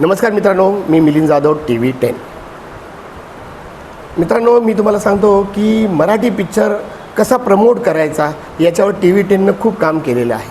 नमस्कार मित्रांनो मी Milind Jadhav T V ten. मित्रांनो मी तुम्हाला सांगतो की मराठी पिक्चर कसा प्रमोट करायचा याच्यावर टी व्ही टेननं खूप काम केलेलं आहे.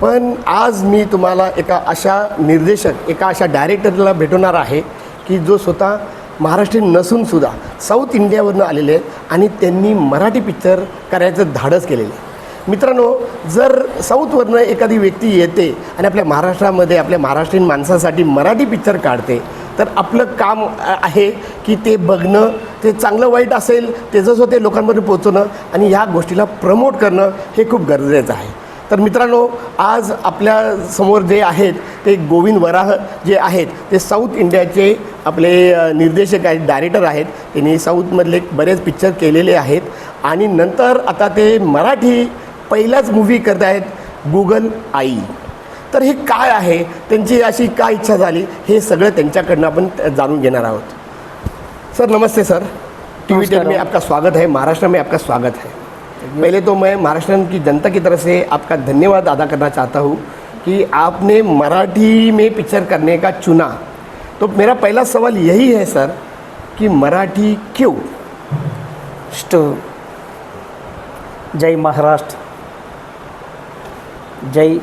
पण आज मी तुम्हाला एका अशा निर्देशक एका अशा डायरेक्टरला भेटवणार आहे की जो स्वतः महाराष्ट्रीयन नसूनसुद्धा साऊथ इंडियावरनं आलेले आहेत आणि त्यांनी मराठी पिक्चर करायचं धाडस केलेलं आहे. मित्रांनो जर साऊथवरनं एखादी व्यक्ती येते आणि आपल्या महाराष्ट्रामध्ये आपल्या महाराष्ट्रीयन माणसासाठी मराठी पिक्चर काढते तर आपलं काम आहे की ते बघणं ते चांगलं वाईट असेल ते जसं ते लोकांमध्ये पोचवणं आणि ह्या गोष्टीला प्रमोट करणं हे खूप गरजेचं आहे. तर मित्रांनो आज आपल्यासमोर जे आहेत ते गोविंद वराह जे आहेत ते साऊथ इंडियाचे आपले निर्देशक आहेत डायरेक्टर आहेत. त्यांनी साऊथमधले बरेच पिक्चर केलेले आहेत. आणि नंतर आता ते मराठी पहिलाच मूव्ही करत आहेत गुगल आई. तर हे काय आहे? त्यांची अशी काय इच्छा झाली? हे सगळं त्यांच्याकडनं आपण जाणून घेणार आहोत. सर नमस्ते सर. टी व्ही टेन में आपका स्वागत है महाराष्ट्र में आपका स्वागत है. पहिले तो मैं महाराष्ट्र की जनता की तरफ से आपका धन्यवाद अदा करना चाहता हूँ कि आपने मराठी में पिक्चर करने का चुना। तो मेरा पहला सवाल यही है सर कि मराठी क्यों? जय महाराष्ट्र। जय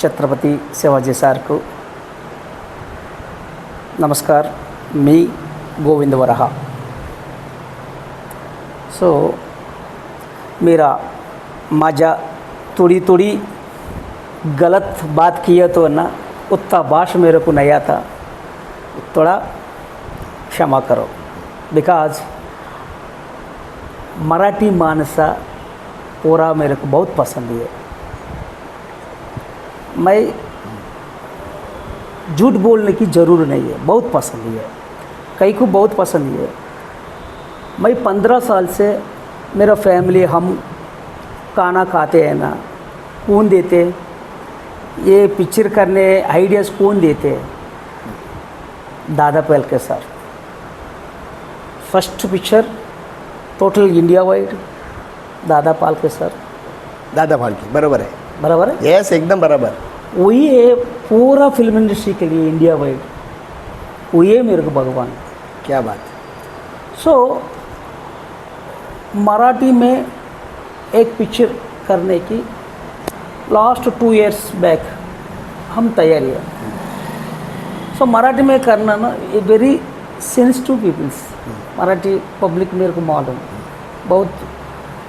छत्रपती शिवाजी सारखू. नमस्कार मी गोविंद वरहा. सो मेरा माझ्या थोड़ी थोड़ी गलत बात किया तो ना उत्ता बाष मेरे को नहीं आता थोड़ा क्षमा करो. बिकॉज मराठी मानसा पोरा मेरे को बहुत पसंद आहे मैं झूठ बोलने की ज़रूर नहीं है बहुत पसंद है। कई को बहुत पसंद है। मैं पंद्रह साल से मेरा फैमिली हम खाना खाते हैं ना कौन देते। ये पिक्चर करने आइडियाज़ कौन देते? दादा पहल sir first picture total India wide Dada Phalke sir दादा फाळके बरोबर आहे बराबर है? येस एकदम बरोबर। वही है पूरा फ़िल्म इंडस्ट्री के लिए इंडिया वाइड वही है मेरे को भगवान। क्या बात सो so, मराठी में एक पिक्चर करने की लास्ट टू इयर्स बैक हम तैयारी है सो मराठी में करना ना ये very sensitive peoples Marathi public मेरे को मालूम। बहुत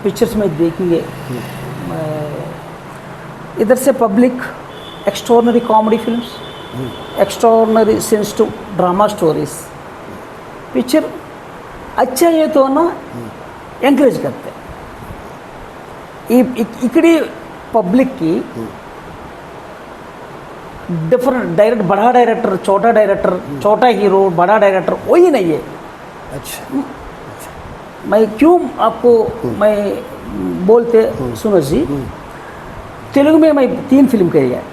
पिक्चर्स में देखी है। इधर से public extraordinary comedy films extraordinary sensitive drama stories picture अच्छा है तो ना एंकरेज करते. इकड़ी पब्लिक की डिफरेंट डायरेक्ट बड़ा डायरेक्टर छोटा डायरेक्टर छोटा हीरो बड़ा डायरेक्टर वही नहीं है. अच्छा. मैं क्यों आपको मैं बोलते सुनो जी. तेलुगु में मैं तीन फिल्म करी है।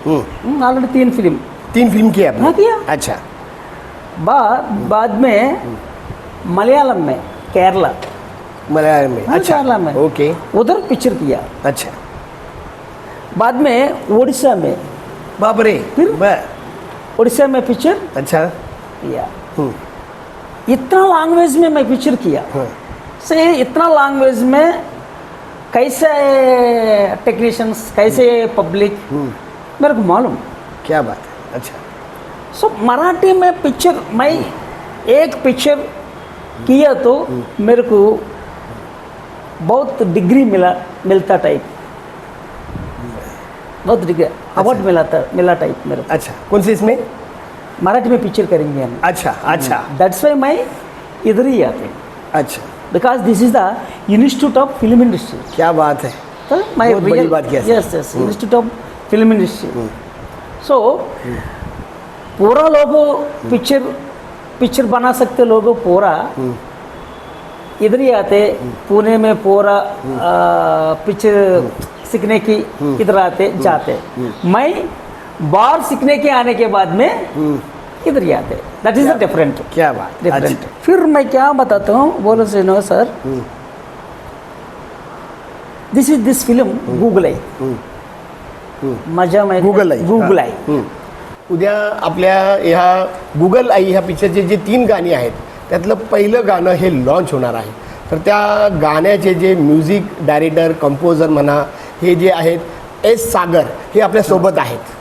ऑलरेडी तीन फिल्म तीन फिल्म की आपने? हाँ किया। अच्छा। बाद बाद में मलयालम में केरला। मलयालम में हाँ, अच्छा। केरला में। ओके उधर पिक्चर किया। अच्छा। बाद में उड़ीसा में। बाप रे फिर? उड़ीसा में पिक्चर अच्छा। किया। इतना लैंग्वेज में मैं पिक्चर किया। से इतना लैंग्वेज में कैसे टेक्नीशियंस कैसे पब्लिक मेरे को मालूम। क्या बात है? अच्छा। सो मराठी में पिक्चर मैं एक पिक्चर किया तो मेरे को बहुत डिग्री मिला मिलता टाइप बहुत डिग्री अवार्ड मिला था मिला टाइप मेरे को। अच्छा कौन सी इसमें? मराठी में पिक्चर करेंगे हम। अच्छा अच्छा। दैट्स वाई मैं इधर ही आते। अच्छा। Because this is the institute of film industry क्या बात है? तो मैं बड़ी बात KIA yes yes institute of film industry so पूरा लोगों पिक्चर पिक्चर बना सकते लोगों पूरा। इधर ही आते पुणे में पूरा पिक्चर सीखने की इधर आते जाते। मैं बाहर सीखने के आने के बाद में इधर ही आते दैट इज द डिफरेंट क्या बात डिफरेंट फिर मैं क्या बताता हूँ? बोलो से no sir this is this film Google आई। हम्म, मजा में Google आई, गूगल आई। उद्या आपल्या ह्या गुगल आई ह्या पिक्चरचे जे तीन गाणी आहेत त्यातलं पहिलं गाणं हे लॉन्च होणार आहे. तर त्या गाण्याचे जे म्युझिक डायरेक्टर कंपोजर म्हणा हे जे आहेत एस सागर हे आपल्यासोबत आहेत.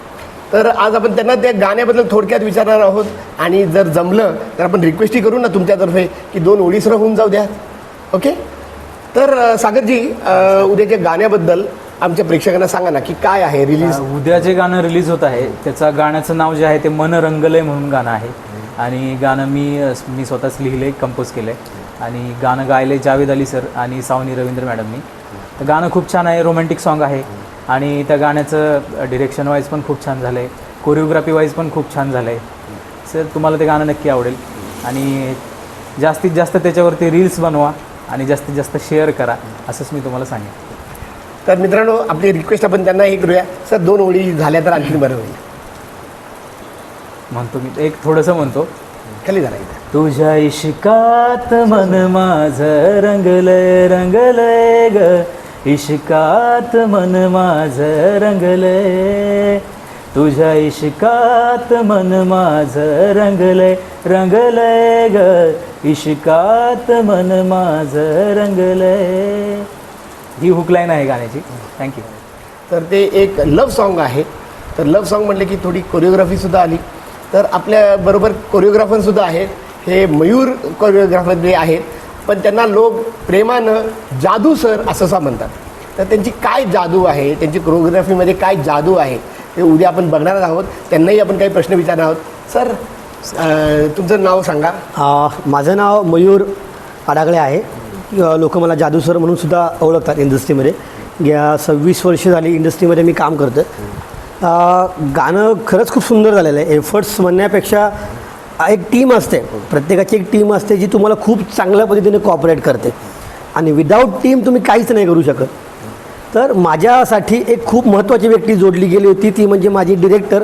तर आज आपण त्यांना त्या गाण्याबद्दल थोडक्यात विचारणार आहोत. आणि जर जमलं तर आपण रिक्वेस्टही करू ना तुमच्यातर्फे की दोन ओळीसर होऊन जाऊ द्या. ओके तर सागरजी उद्याच्या गाण्याबद्दल आमच्या प्रेक्षकांना सांगा ना की काय आहे रिलीज उद्या जे गाणं रिलीज होत आहे त्याचं गाण्याचं नाव जे आहे ते मन रंगलय म्हणून गाणं आहे. आणि गाणं मी मी स्वतःच लिहिलं आहे कंपोज केलं आहे आणि गाणं गायले जावेद अली सर आणि सावनी रवींद्र मॅडमनी. तर गाणं खूप छान आहे रोमॅन्टिक सॉन्ग आहे. आणि त्या गाण्याचं डिरेक्शन वाईज पण खूप छान झालं आहे कोरिओग्राफी वाईज पण खूप छान झालं आहे सर तुम्हाला ते गाणं नक्की आवडेल. आणि जास्तीत जास्त त्याच्यावरती रील्स बनवा आणि जास्तीत जास्त शेअर करा असंच मी तुम्हाला सांगेन. तर मित्रांनो आपली रिक्वेस्ट आपण त्यांना हे करूया. सर दोन ओळी झाल्या तर आणखी बरं होईल. म्हणतो मी एक थोडंसं म्हणतो. खाली इथं. तुझ्या इश्कात मन माझ रंगलय रंगलय ग. इश्कात मन माझ रंगलय तुझ्या इश्कात मन माझ रंगलय रंगलय ग इश्कात मन माझ रंगलय ही हुकलाईन आहे गाण्याची. थँक्यू तर ते एक लव्ह सॉन्ग आहे. तर लव सॉन्ग म्हटलं की थोडी कोरिओग्राफीसुद्धा आली. तर आपल्याबरोबर कोरिओग्राफरसुद्धा आहेत. हे मयूर कोरिओग्राफर जे आहेत पण त्यांना लोक प्रेमानं जादू सर असं सा म्हणतात. तर त्यांची काय जादू आहे? त्यांची कोरिओग्राफीमध्ये काय जादू आहे? ते उद्या आपण बघणार आहोत. त्यांनाही आपण काही प्रश्न विचारणार आहोत. सर तुमचं नाव सांगा. माझं नाव मयूर आडागळे आहे. लोक मला जादू सर म्हणून सुद्धा ओळखतात इंडस्ट्रीमध्ये. या सव्वीस वर्ष झाली इंडस्ट्रीमध्ये मी काम करतो गाणं खरंच खूप सुंदर झालेलं आहे. एफर्ट्स म्हणण्यापेक्षा एक टीम असते. प्रत्येकाची एक टीम असते जी तुम्हाला खूप चांगल्या पद्धतीने कॉपरेट करते. आणि विदाऊट टीम तुम्ही काहीच नाही करू शकत. तर माझ्यासाठी एक खूप महत्त्वाची व्यक्ती जोडली गेली होती ती म्हणजे माझी डिरेक्टर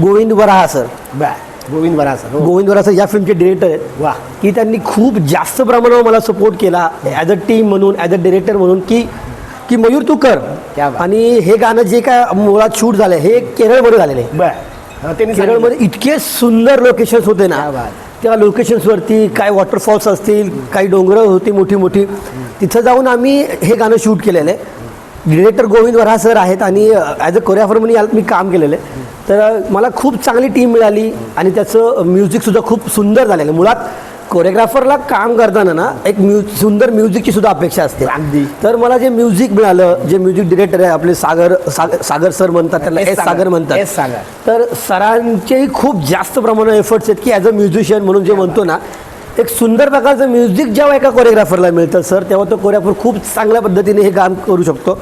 गोविंद वराहा सर बॅ गोविंद बरा सर हो. गोविंद वरा सर या फिल्मचे डिरेक्टर आहेत. वा. की त्यांनी खूप जास्त प्रमाणावर मला सपोर्ट केला ॲज अ टीम म्हणून ॲज अ डिरेक्टर म्हणून की की मयूर तू कर. आणि हे गाणं जे काय मुळात शूट झालं हे केरळमध्ये झालेलं आहे. बॅ हां त्यांनी. केरळमध्ये इतके सुंदर लोकेशन्स होते ना. त्या लोकेशन्सवरती काय वॉटरफॉल्स असतील काही डोंगरं होती मोठी मोठी. तिथं जाऊन आम्ही हे गाणं शूट केलेलं आहे. डिरेक्टर गोविंद वरा सर आहेत आणि ॲज अ कोरिओग्राफर म्हणून मी काम केलेलं आहे. तर मला खूप चांगली टीम मिळाली आणि त्याचं म्युझिकसुद्धा खूप सुंदर झालेलं आहे. मुळात कोरिओग्राफरला काम करताना ना एक म्यु सुंदर म्युझिकची सुद्धा अपेक्षा असते अगदी. तर मला जे म्युझिक मिळालं जे म्युझिक डिरेक्टर आहे आपले सागर सागर सागर सर म्हणतात त्याला एस एस सागर. सागर म्हणतात एस सागर. तर सरांचेही खूप जास्त प्रमाणात एफर्ट्स आहेत की ॲज अ म्युझिशियन म्हणून जे म्हणतो ना एक सुंदर प्रकारचं म्युझिक जेव्हा एका कोरिओग्राफरला मिळतं सर तेव्हा तो कोरिओग्राफर खूप चांगल्या पद्धतीने हे काम करू शकतो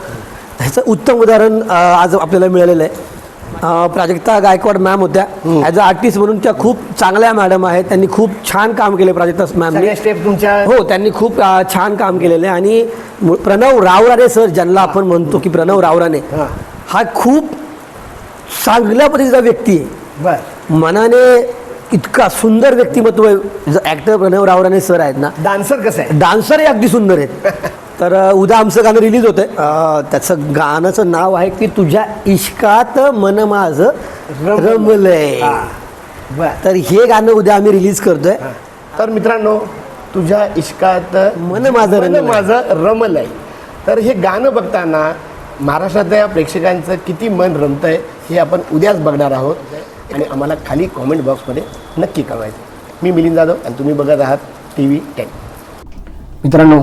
ह्याचं उत्तम उदाहरण अं, आज आपल्याला मिळालेलं आहे प्राजक्ता गायकवाड मॅम होत्या. ॲज अ आर्टिस्ट म्हणून त्या खूप चांगल्या मॅडम आहेत. त्यांनी खूप छान काम केले प्राजक्ता मॅमने. सगळ्या स्टेप तुमच्या हो त्यांनी खूप छान काम केलेलं. आणि प्रणव रावराणे सर ज्यांना आपण म्हणतो की प्रणव रावराणे हां. खूप चांगल्या पद्धतीचा व्यक्ती आहे. मनाने इतका सुंदर व्यक्तिमत्व ॲक्टर प्रणव रावराणे सर आहेत ना. डान्सर कसं आहे डान्सरही अगदी सुंदर आहेत. तर उद्या आमचं गाणं रिलीज होतं आहे त्याचं गाण्याचं नाव आहे की तुझ्या इश्कात मन माझं रमलंय. हां. बर. तर हे गाणं उद्या आम्ही रिलीज करतोय. तर मित्रांनो तुझ्या इश्कात मन माझं मन. माझं रमलंय. तर हे गाणं बघताना महाराष्ट्रातल्या प्रेक्षकांचं किती मन रमतंय हे आपण उद्याच बघणार आहोत. आणि आम्हाला खाली कॉमेंट बॉक्समध्ये नक्की कळवायचं. मी मिलिंद जाधव आणि तुम्ही बघत आहात टी व्ही टेन. मित्रांनो